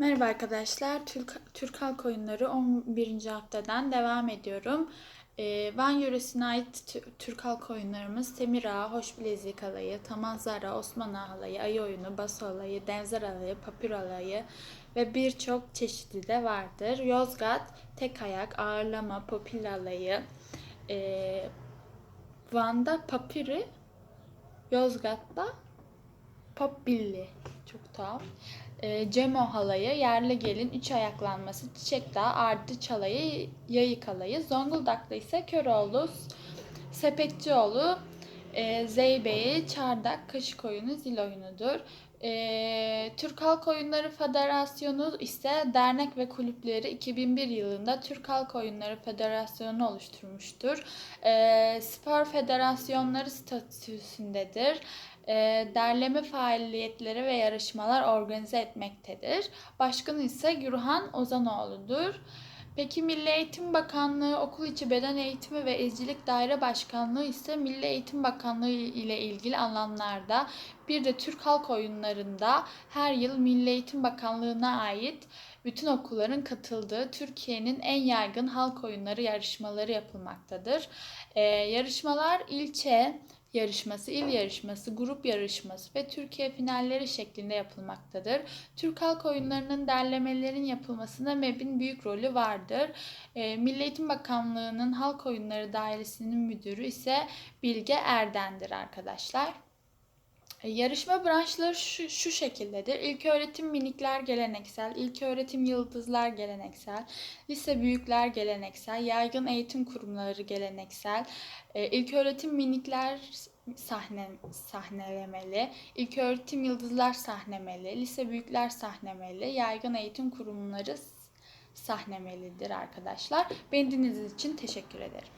Merhaba arkadaşlar. Türk, Türk Halk Oyunları 11. haftadan devam ediyorum. Ee, Van yöresine ait tü- Türk Halk Oyunlarımız Temir Ağa, Hoş Bilezik Alayı, Tamazara, Osman Ağa Alayı, Ayı Oyunu, Baso Alayı, Denzer Alayı, Papir Alayı ve birçok çeşidi de vardır. Yozgat, Tek Ayak, Ağırlama, Popil Alayı, ee, Van'da Papiri, Yozgat'ta Popbilli. Çok tuhaf. E, Cemo halayı, yerli gelin, üç ayaklanması, çiçek dağı, ardı çalayı, yayık halayı. Zonguldak'ta ise Köroğlu, Sepetçioğlu, e, Zeybeği, Çardak, Kaşık oyunu, zil oyunudur. E, Türk Halk Oyunları Federasyonu ise dernek ve kulüpleri 2001 yılında Türk Halk Oyunları Federasyonu oluşturmuştur. E, spor federasyonları statüsündedir derleme faaliyetleri ve yarışmalar organize etmektedir. Başkanı ise Gürhan Ozanoğlu'dur. Peki Milli Eğitim Bakanlığı Okul İçi Beden Eğitimi ve Ezcilik Daire Başkanlığı ise Milli Eğitim Bakanlığı ile ilgili alanlarda bir de Türk Halk Oyunları'nda her yıl Milli Eğitim Bakanlığı'na ait bütün okulların katıldığı Türkiye'nin en yaygın halk oyunları yarışmaları yapılmaktadır. Ee, yarışmalar ilçe, yarışması, il yarışması, grup yarışması ve Türkiye finalleri şeklinde yapılmaktadır. Türk Halk Oyunları'nın derlemelerin yapılmasında MEB'in büyük rolü vardır. E, Milli Eğitim Bakanlığı'nın Halk Oyunları Dairesi'nin müdürü ise Bilge Erden'dir arkadaşlar. E, Yarışma branşları şu, şu şekildedir. İlk öğretim minikler geleneksel, ilk öğretim yıldızlar geleneksel, lise büyükler geleneksel, yaygın eğitim kurumları geleneksel, e, ilk öğretim minikler sahne sahnelemeli, ilk öğretim yıldızlar sahnemeli, lise büyükler sahnemeli, yaygın eğitim kurumları sahnemelidir arkadaşlar. Beni dinlediğiniz için teşekkür ederim.